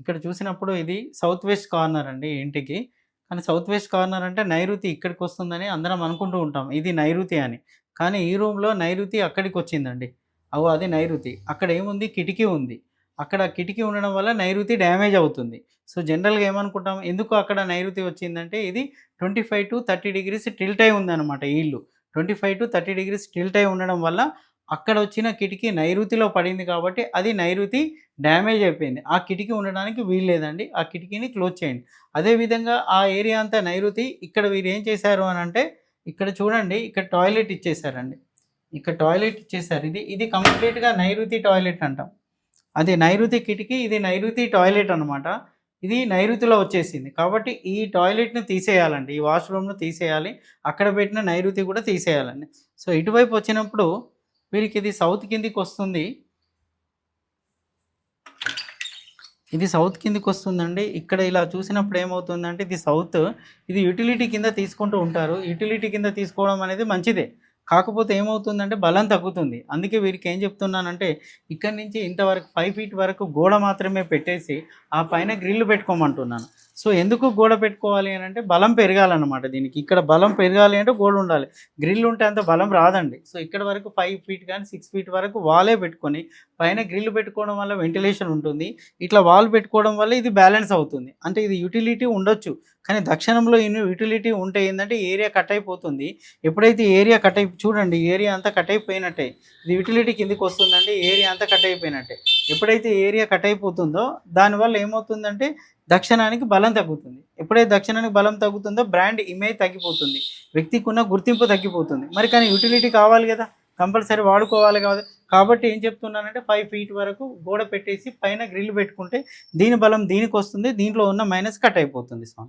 ఇక్కడ చూసినప్పుడు ఇది సౌత్ వెస్ట్ కార్నర్ అండి ఇంటికి. కానీ సౌత్ వెస్ట్ కార్నర్ అంటే నైరుతి ఇక్కడికి వస్తుందని అందరం అనుకుంటూ ఉంటాం. ఇది నైరుతి అని. కానీ ఈ రూమ్లో నైరుతి అక్కడికి వచ్చిందండి. అవు అది నైరుతి. అక్కడ ఏముంది? కిటికీ ఉంది. అక్కడ కిటికీ ఉండడం వల్ల నైరుతి డ్యామేజ్ అవుతుంది. సో జనరల్గా ఏమనుకుంటాం? ఎందుకు అక్కడ నైరుతి వచ్చిందంటే ఇది twenty five to thirty degrees tilt అయి ఉందన్నమాట ఈ ఇల్లు. Twenty five to thirty degrees tilt అయి ఉండడం వల్ల అక్కడ వచ్చిన కిటికీ నైరుతిలో పడింది కాబట్టి అది నైరుతి డ్యామేజ్ అయిపోయింది. ఆ కిటికీ ఉండడానికి వీలు లేదండి. ఆ కిటికీని క్లోజ్ చేయండి. అదేవిధంగా ఆ ఏరియా అంతా నైరుతి. ఇక్కడ వీరు ఏం చేశారు అని అంటే ఇక్కడ చూడండి ఇక్కడ టాయిలెట్ ఇచ్చేసారండి ఇక్కడ టాయిలెట్ ఇచ్చేసారు ఇది ఇది కంప్లీట్గా నైరుతి టాయిలెట్ అంటాం. అది నైరుతి కిటికీ ఇది నైరుతి టాయిలెట్ అనమాట ఇది నైరుతిలో వచ్చేసింది. కాబట్టి ఈ టాయిలెట్ని తీసేయాలండి. ఈ వాష్రూమ్ను తీసేయాలి. అక్కడ పెట్టిన నైరుతి కూడా తీసేయాలండి. సో ఇటువైపు వచ్చినప్పుడు వీరికి ఇది సౌత్ కిందికి వస్తుంది ఇది సౌత్ కిందికి వస్తుందండి ఇక్కడ ఇలా చూసినప్పుడు ఏమవుతుందంటే ఇది సౌత్. ఇది యూటిలిటీ కింద తీసుకుంటూ ఉంటారు. యూటిలిటీ కింద తీసుకోవడం అనేది మంచిదే. కాకపోతే ఏమవుతుందంటే బలం తగ్గుతుంది. అందుకే వీరికి ఏం చెప్తున్నానంటే ఇక్కడి నుంచి ఇంతవరకు ఫైవ్ ఫీట్ వరకు గోడ మాత్రమే పెట్టేసి ఆ పైన గ్రిల్ పెట్టుకోమంటున్నాను. సో ఎందుకు గోడ పెట్టుకోవాలి అని అంటే బలం పెరగాలన్నమాట దీనికి. ఇక్కడ బలం పెరగాలి అంటే గోడ ఉండాలి. గ్రిల్ ఉంటే అంత బలం రాదండి. సో ఇక్కడ వరకు ఫైవ్ ఫీట్ కానీ సిక్స్ ఫీట్ వరకు వాలే పెట్టుకొని పైన గ్రిల్ పెట్టుకోవడం వల్ల వెంటిలేషన్ ఉంటుంది. ఇట్లా వాల్ పెట్టుకోవడం వల్ల ఇది బ్యాలెన్స్ అవుతుంది. అంటే ఇది యూటిలిటీ ఉండొచ్చు. కానీ దక్షిణంలో యూటిలిటీ ఉంటే ఏంటంటే ఏరియా కట్ అయిపోతుంది. ఎప్పుడైతే ఏరియా కట్ అయి చూడండి ఏరియా అంతా కట్ అయిపోయినట్టే. ఇది యూటిలిటీ కిందికి వస్తుందండి ఏరియా అంతా కట్ అయిపోయినట్టే. ఎప్పుడైతే ఏరియా కట్ అయిపోతుందో దానివల్ల ఏమవుతుందంటే దక్షిణానికి బలం తగ్గుతుంది. ఎప్పుడైతే దక్షిణానికి బలం తగ్గుతుందో బ్రాండ్ ఇమేజ్ తగ్గిపోతుంది. వ్యక్తికి ఉన్న గుర్తింపు తగ్గిపోతుంది. మరి కానీ యూటిలిటీ కావాలి కదా. కంపల్సరీ వాడుకోవాలి కాదు. కాబట్టి ఏం చెప్తున్నానంటే ఫైవ్ ఫీట్ వరకు గోడ పెట్టేసి పైన గ్రిల్ పెట్టుకుంటే దీని బలం దీనికి వస్తుంది దీంట్లో ఉన్న మైనస్ కట్ అయిపోతుంది స్వామి.